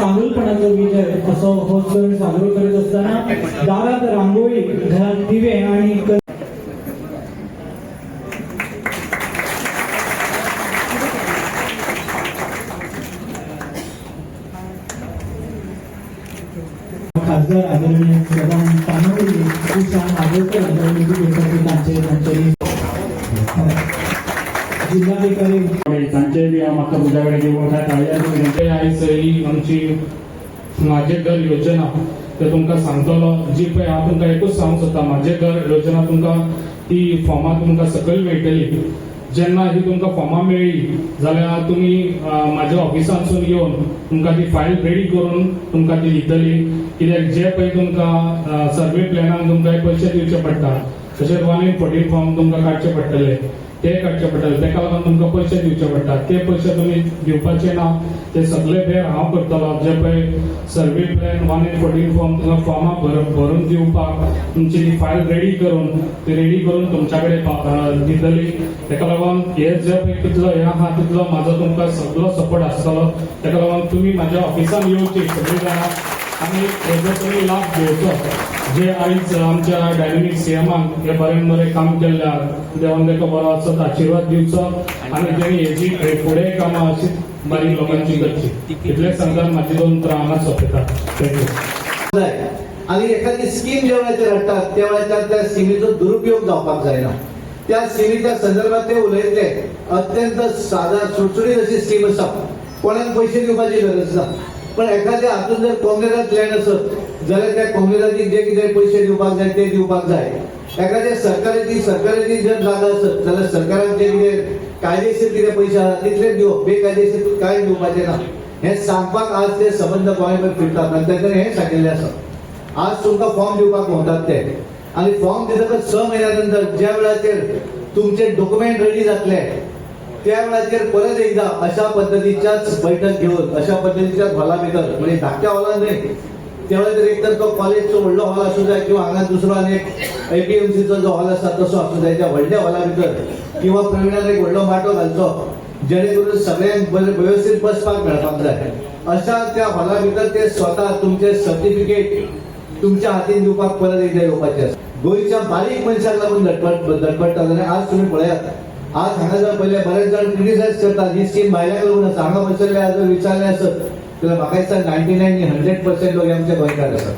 चांगुलपणाचा विजय असं हो सण साजरा करत असताना दारात रांगोळी घरात दिवे आणि खासदार आदरणीय प्रधान पानवली उषा आगरकर आदरणीय उपस्थित आमचे जिल्हाधिकारी सांचे बी हांव म्हाका तुज्या कडेन घेवून वता ते आयज ही आमची माझे घर योजना. ते तुमकां सांगतलो जी पळय हांव तुमकां एकूच सांगूंक सोदता माझे घर योजना तुमकां ती फॉर्मां तुमकां सकयल मेळटली जेन्ना ही तुमकां फॉर्मां मेळ्ळी जाल्यार तुमी म्हाज्या ऑफिसांतसून येवन तुमकां ती फायल रेडी करून तुमकां ती दितली कित्याक जे पळय तुमकां सर्वे प्लॅनान तुमकां पयशे दिवचे पडटा तशेंच वन इन फोर्टीन फॉर्म तुमकां काडचे पडटले. ते काडचे पडटले तेका लागून तुमकां पयशे दिवचे पडटा ते पयशे तुमी दिवपाचे ना ते सगळे फेर हांव करतलो. जे पळय survey plan one eight fourteen form तुमकां फॉर्मां भरप भरून दिवपाक तुमची ती फायल रेडी करून ती रेडी करून तुमच्या कडेन दितली तेका लागून हे जे पळय कितलो हे आहा तितलो म्हाजो तुमकां सगळो सपोर्ट आसतलो. तेका लागून तुमी म्हाज्या ऑफिसान येवची सगळीं जाणां आनी हेजो तुमी लाभ घेवचो जे आयज आमच्या डायनेमिक सीएमान हे बरें बरें काम केल्ल्या देवान ताका बरो असोच आशिर्वाद दिवचो आनी तेणी हेजी फुडें कामां अशीच बारीक लोकांची करची इतलेच सांगतात म्हाजी दोन उतरां हांगा सोंपयता थँक्यू जाय आणि एखादी स्कीम ज्या वेळाचेर हाडटात त्या वेळाचेर त्या स्किमीचो दुरुपयोग जावपाक जायना त्या स्किमीच्या संदर्भात ते उलयतले अत्यंत साधा सुटसुटीत अशी स्कीम आसा कोणाक पयशे दिवपाची गरज ना पण एखाद्या हातून जर काँग्रेसात लँड असत जाल्यार त्या काँग्रेसाची जे कितें पयशे दिवपाक जाय ते दिवपाक जाय एखाद्या सरकाराची सरकाराची जर जागा असत जाल्यार सरकाराक जे कितें कायदेशीर कितें पयशे आसा तितले दिवप हो, बेकायदेशीर कांय दिवपाचें हो, ना हे सांगपाक आज ते संबंध गोंयभर फिरतात आनी तांच्यानी हें सांगिल्लें आसा आज तुमकां फॉर्म दिवपाक भोंवतात ते. आनी फॉर्म दितकच स म्हयन्या नंतर ज्या वेळाचेर तुमचे डॉक्युमेंट रेडी जातले त्या वेळाचेर परत एकदा अशा पद्धतीच्याच बैठक घेऊन अशा पद्धतीच्याच हॉला भितर म्हणजे धाकट्या हॉलान न्हय त्या वेळाचेर एक तर तो कॉलेजचो व्हडलो हॉल असू जाय किंवा हांगा दुसरो आनी एक एपीएमसीचो जो हॉल आसता तसो असू जाय त्या व्हडल्या हॉला भितर किंवा प्रविणान एक व्हडलो माटो घालचो जेणे करून सगळ्यांक व्यवस्थित बसपाक मेळपाक जाय अशा त्या हॉला भितर ते स्वता तुमचे सर्टिफिकेट तुमच्या हातीन दिवपाक परत एकदा येवपाचे आसा गोंयच्या बारीक मनशाक लागून धडपड धडपडटा जाल्यार आज तुमी पळयात. आज हांगा पहिले बरेच जाण क्रिटिसाइज करतात. ही स्कीम भायल्याक लागून आसा हांगा बसयल्ले जर विचारले आसत जाल्यार म्हाका दिसता नायन्टी हंड्रेड पर्सेंट लोक आमच्या गोंयकार असतात.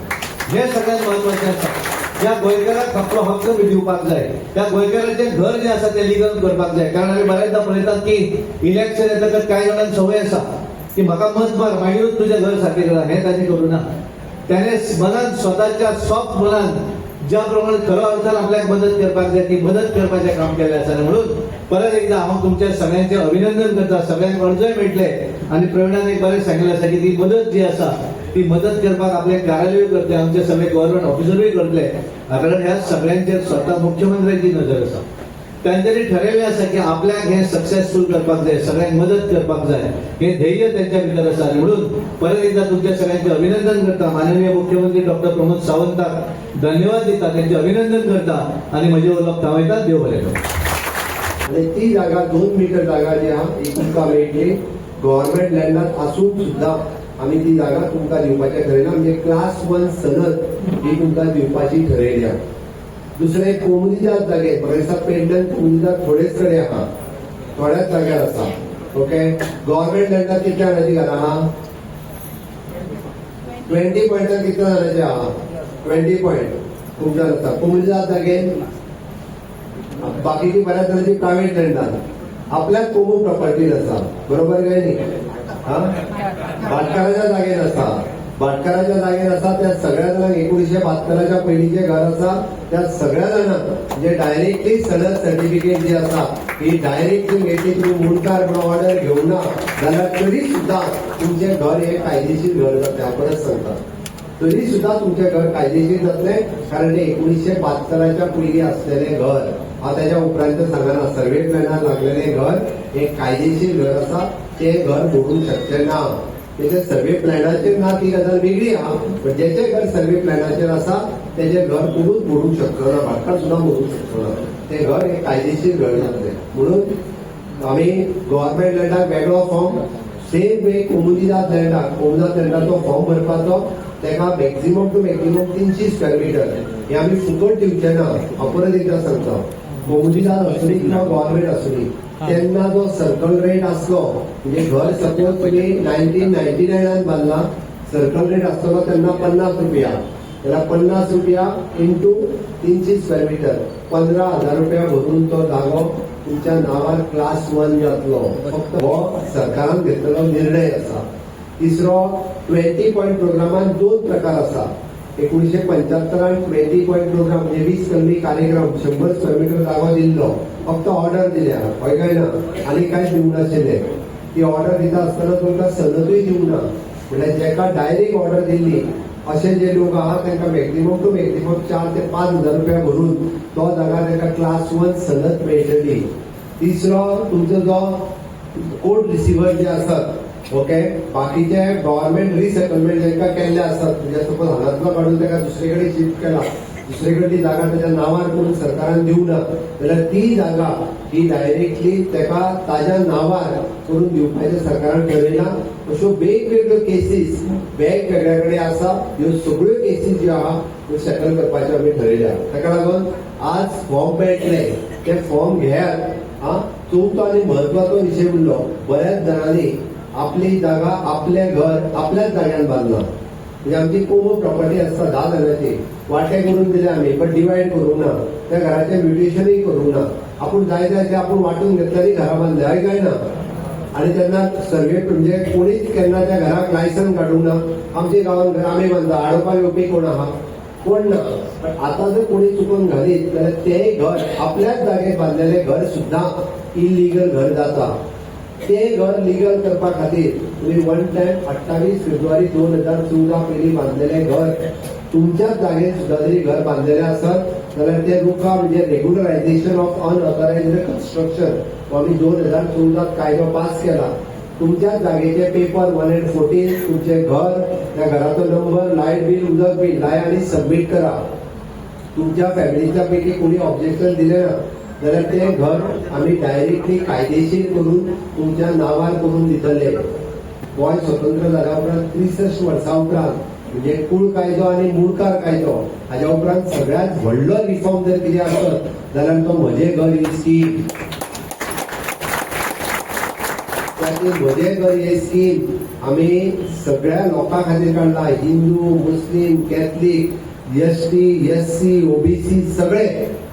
हे सगळ्यात महत्त्वाचे असतात त्या गोंयकाराक आपलो हक्क बी दिवपाक जाय. त्या गोंयकाराचें घर जें आसा तें लिगल करपाक जाय. कारण आमी बऱ्याचदा पळयतात की इलेक्शन येतकच कांय जाणांक संवय आसा की म्हाका मत मार मागीरूच तुजें घर सारकें करा हें ताणें करूं ना त्याने मनात स्वतःच्या सॉफ्ट मनात ज्या खरं अर्थानं अर्थान आपल्याक मदत करपाक जाय ती मदत करपाचें काम केलें आसा म्हणून परत एकदा हांव तुमच्या सगळ्यांचे अभिनंदन करता. सगळ्यांक अर्जय मेळटले आनी प्रवीणान एक बरें सांगिल्लें आसा की ती मदत जी आसा ती मदत करपाक आपले कार्यालय करतले आमचे सगळे गव्हर्नमेंट ऑफिसरूय करतले कारण ह्या सगळ्यांचेर स्वता मुख्यमंत्र्यांची नजर आसा त्यांच्यानी ठरयलें आसा की आपल्याक हे सक्सेसफुल करपाक जाय सगळ्यांक मदत करपाक जाय हे ध्येय त्यांच्या भितर आसा म्हणून परत एकदा तुमच्या सगळ्यांचे अभिनंदन करता. माननीय मुख्यमंत्री डॉक्टर प्रमोद सावंताक धन्यवाद दिता त्यांचे अभिनंदन करता आणि म्हजे ओळख थांबयता देव बरें आणि ती जागा दोन मीटर जागा जी हा ती तुमकां मेळटली. गव्हर्मेंट लँडात आसून सुद्धा आमी ती जागा तुमकां दिवपाचें ठरयलां म्हणजे क्लास वन सनद ही तुमकां दिवपाची ठरयल्या दुसरे कोमुनिदाद जागे म्हाका दिसता पेंडन कोमुनिदाद थोडेच कडेन आहा थोड्याच जाग्यार आसा ओके? गव्हर्नमेंट लँडात कितल्या जाणांची घाल आहा ट्वेंटी पॉयंटार कितल्या जाणांची आहा ट्वेंटी पॉयंट तुमच्या आसा कोमरीच्या जागेन बाकीची बऱ्याच जणांची प्रायव्हेट लँडात आपल्याच कोमू प्रॉपर्टीन आसा बरोबर काय न्ही? हा? भाटकाराच्या जागेन आसा भाटकाराच्या जागेत आसा त्या सगळ्या जाणांक एकोणीशे बहात्तराच्या पहिलीचे घर आसा त्या सगळ्या जाणांक म्हणजे डायरेक्टली सनद सर्टिफिकेट जी आसा ही डायरेक्टली मेळटली तुम्ही मुणकार म्हणून ऑर्डर घेऊन ना जाल्यार तरी सुद्धा तुमचे घर हे कायदेशीर घर जातले हांव परत सांगता तरी सुद्धा तुमचे घर कायदेशीर जातले कारण हे एकोणीशे बहात्तराच्या पयलीं असलेले घर हा त्याच्या उपरांत सांगना सर्वे प्लॅनार लागलेले घर हे कायदेशीर घर आसा ते घर मोडूंक शकचे ना. त्याच्या सर्वे प्लॅनाचेर ना ती गजाल वेगळी हा पण ज्याचे घर सर्वे प्लॅनाचेर आसा त्याचे घर कोणूच मोडूंक शकचो ना भाटकार सुद्धा मोडूंक शकचो ना. ते घर हे कायदेशीर घर जातले म्हणून आम्ही गव्हर्नमेंट लँडाक वेगळो फॉर्म सेम वे कोमुनिदाद लँडाक कोमुनिदाद लँडाचो फॉर्म भरपाचो तेका मॅक्झिमम टू मॅक्झिमम तीनशे स्क्वेअर मिटर हे आमी फुकट दिवचे ना हांव परत एकदा सांगता कोमुनिदाद आसुनी किंवा गव्हर्मेंट आसुनी तेन्ना जो सर्कल रेट आसलो म्हणजे घर सपोज तुम्ही नायन्टीन नायन्टी नायनान बांधला सर्कल रेट आसतलो तेन्ना पन्नास रुपया. जाल्यार पन्नास रुपया इंटू तीनशे स्क्वेअर मिटर पंदरा हजार रुपया भरून तो जागो तुमच्या नांवार क्लास वन जातलो फक्त हो सरकारान घेतलेलो निर्णय आसा तिसरो ट्वेंटी पॉयंट प्रोग्रामात दोन प्रकार आसा एकोणीशे पंच्यात्तरान ट्वेंटी पॉईंट प्रोग्राम म्हणजे वीस कलमी कार्यक्रम शंभर स्क्वेअर मीटर जागो दिल्लो. फक्त ऑर्डर दिल्या. हय काय ना आनी कांयच दिवंक नाशिल्ले ती ऑर्डर दिता आसतना तुमकां सनदूय दिवंक ना म्हळ्यार म्हणजे जेका डायरेक्ट ऑर्डर दिल्ली असे जे लोक आहात त्यांना मॅक्झिमम टू मॅक्झिमम चार ते पाच हजार रुपया भरून तो जागा त्यांना क्लास वन सनद मेळटली तिसरो तुमचो जो कोड रिसिव्हर जे आसात ओके बाकीचे गव्हर्नमेंट रिसेटलमेंट जेका केल्ले असतात म्हणजे सपोज हांगातलो काडून ताका दुसरे कडेन शिफ्ट केला दुसरे कडेन ती जागा त्याच्या नांवार करून सरकारान दिवंक ना जाल्यार ती जागा ही डायरेक्टली ताका ताज्या नांवार करून दिवपाचें सरकारान ठरयला अश्यो वेगवेगळ्यो केसीस वेगवेगळ्या कडेन आसा ह्यो सगळ्यो केसीस ज्यो आहा त्यो सेटल करपाच्यो आमी ठरयल्या ताका लागून आज फॉर्म मेळटले ते फॉर्म घेयात हा. चवथो आनी म्हत्वाचो विशय म्हणलो बऱ्याच जाणांनी आपली जागा आपले घर आपल्याच जाग्यान बांदला म्हणजे आमची कोमो प्रॉपर्टी आसता धा जाणांची वाटे करून दिले आमी पण डिवायड करूंक ना. त्या घराचें म्युटेशनही करूंक ना. आपूण जाय जाय ते आपूण वांटून घेतल्यारी घरा बांदले हय काय ना. आणि त्यांना सर्वे म्हणजे कोणीच केन्ना त्या घराक लायसन काडूंक ना. आमच्या गांवांत घर आमी बांदता आडोवपाक येवपी कोण आहा? कोण ना. पण आता जर कोणी चुकून घालीत जाल्यार ते घर आपल्याच जागेक बांधलेले घर सुद्धा इलिगल घर जाता. ते घर लिगल करपा खातीर तुम्ही वन टाइम अठ्ठावीस फेब्रुवारी दोन हजार चौदा पयली बांदलेले घर तुमच्याच जागेत सुद्धा जरी घर बांदलेले आसत जाल्यार ते रुका म्हणजे रेग्युलरायझेशन ऑफ अनऑथरायज्ड कन्स्ट्रक्शन हो आम्ही दोन हजार चौदात कायदो पास केला. तुमच्याच जागेचे पेपर वन एंड फोर्टीन तुमचे घर त्या घराचो नंबर लाइट बिल उदक बिल लाय आणि सबमिट करा. तुमच्या फॅमिलीच्या पैकी कोणी ऑब्जेक्शन दिले ना जाल्यार ते घर आम्ही डायरेक्टली कायदेशीर करून तुमच्या नावार करून दितले गोंय स्वतंत्र झाल्या उपरांत त्रिसश्ट वर्सां उपरांत म्हणजे कुळ कायदो आणि मुळकार कायदो हाज्या उपरांत सगळ्यात व्हडलो रिफॉर्म जर कितें आसत जाल्यार तो म्हजे घर ही स्कीम म्हजे घर हे स्कीम आम्ही सगळ्या लोकां खातीर काडला Hindu Muslim Catholic S T S C OBC सगळे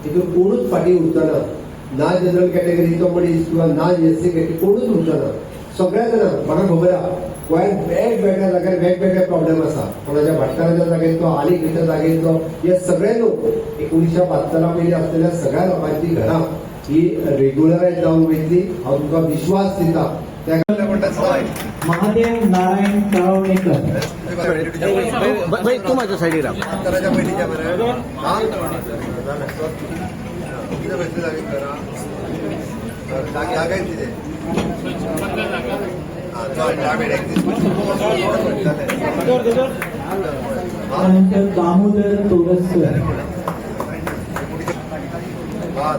तितून कोणूच फाटी उरतना ना जनरल कॅटेगरीचो मनीस किंवा ना एस सी कॅटेगरी कोणूच उरतना सगळ्या जाणांक म्हाका खबर आहा गोंयांत वेगवेगळ्या जाग्यार वेगवेगळे प्रॉब्लेम आसा कोणाच्या भाटकाराच्या तो आनी जागेर तो हे सगळे लोक एकोणीशे बहात्तरा पयलीं आसलेल्या सगळ्या लोकांची घरां ही रेग्युलरायज जावन वयतली हांव तुमकां विश्वास दिता त्या महादेव नारायण कळवणेकर. भाई तू माझ्या साईडी राहा बरं हा? त्यानंतर दामोदर तोरसकर हा,